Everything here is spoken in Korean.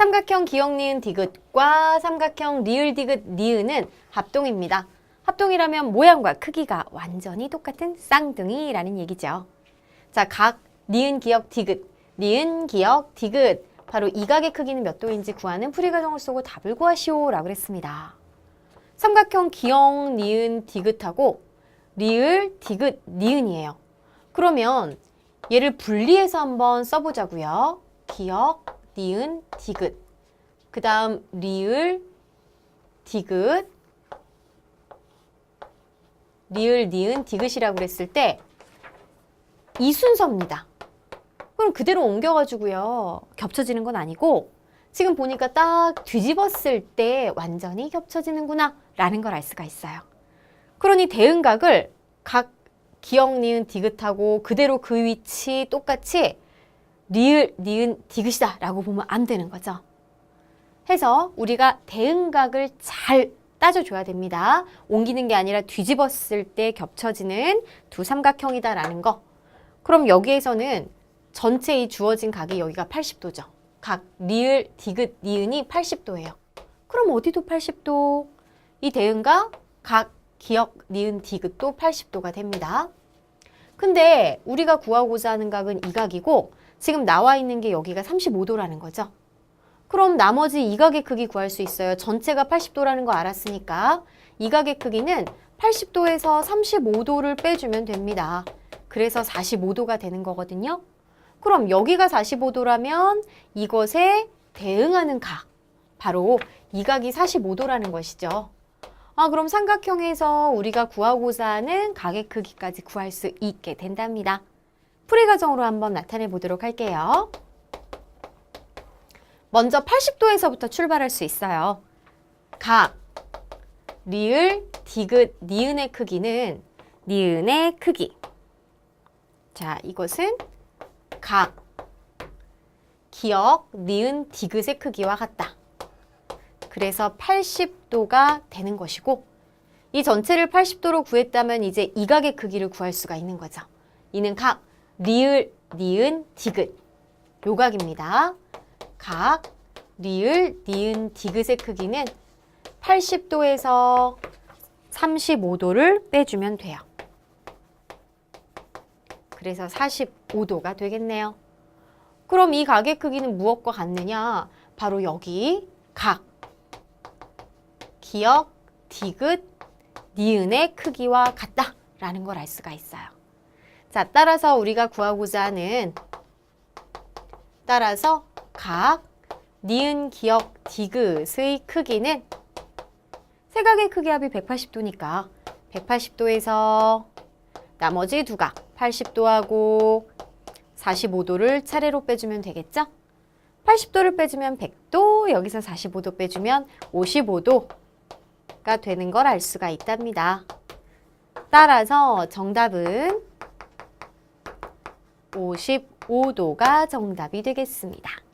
삼각형 기역 니은 디귿과 삼각형 리을 디귿 니은은 합동입니다. 합동이라면 모양과 크기가 완전히 똑같은 쌍둥이라는 얘기죠. 자, 각 니은 기역 디귿, 니은 기역 디귿 바로 이 각의 크기는 몇 도인지 구하는 풀이 과정을 쓰고 답을 구하시오라고 그랬습니다. 삼각형 기역 니은 디귿하고 리을 디귿 니은이에요. 그러면 얘를 분리해서 한번 써보자고요. 기역 니은 디귿 그 다음 리을 디귿 리을 니은 디귿이라고 그랬을 때 이 순서입니다. 그럼 그대로 옮겨가지고요. 겹쳐지는 건 아니고 지금 보니까 딱 뒤집었을 때 완전히 겹쳐지는구나 라는 걸 알 수가 있어요. 그러니 대응각을 각 기역 니은 디귿하고 그대로 그 위치 똑같이 리을 니은 디귿이다 라고 보면 안 되는 거죠. 해서 우리가 대응각을 잘 따져줘야 됩니다. 옮기는 게 아니라 뒤집었을 때 겹쳐지는 두 삼각형이다 라는 거. 그럼 여기에서는 전체 이 주어진 각이 여기가 80도죠. 각 리을 디귿 니은이 80도예요. 그럼 어디도 80도? 이 대응각 각 기역 니은 디귿도 80도가 됩니다. 근데 우리가 구하고자 하는 각은 이 각이고 지금 나와 있는 게 여기가 35도라는 거죠. 그럼 나머지 이 각의 크기 구할 수 있어요. 전체가 80도라는 거 알았으니까 이 각의 크기는 80도에서 35도를 빼주면 됩니다. 그래서 45도가 되는 거거든요. 그럼 여기가 45도라면 이것에 대응하는 각, 바로 이 각이 45도라는 것이죠. 아, 그럼 삼각형에서 우리가 구하고자 하는 각의 크기까지 구할 수 있게 된답니다. 풀이 과정으로 한번 나타내 보도록 할게요. 먼저 80도에서부터 출발할 수 있어요. 각, 리을, 디귿, 니은의 크기는 니은의 크기. 자, 이것은 각, 기역, 니은, 디귿의 크기와 같다. 그래서 80도가 되는 것이고 이 전체를 80도로 구했다면 이제 이 각의 크기를 구할 수가 있는 거죠. 이는 각, 리을, 니은, 디귿. 요 각입니다. 각, 리을, 니은, 디귿의 크기는 80도에서 35도를 빼주면 돼요. 그래서 45도가 되겠네요. 그럼 이 각의 크기는 무엇과 같느냐? 바로 여기 각, 기역, 디귿, 니은의 크기와 같다라는 걸 알 수가 있어요. 자, 따라서 우리가 구하고자 하는 따라서 각, 니은, 기역, 디귿의 크기는 세각의 크기 합이 180도니까 180도에서 나머지 두 각, 80도하고 45도를 차례로 빼주면 되겠죠? 80도를 빼주면 100도, 여기서 45도 빼주면 55도가 되는 걸 알 수가 있답니다. 따라서 정답은 55도가 정답이 되겠습니다.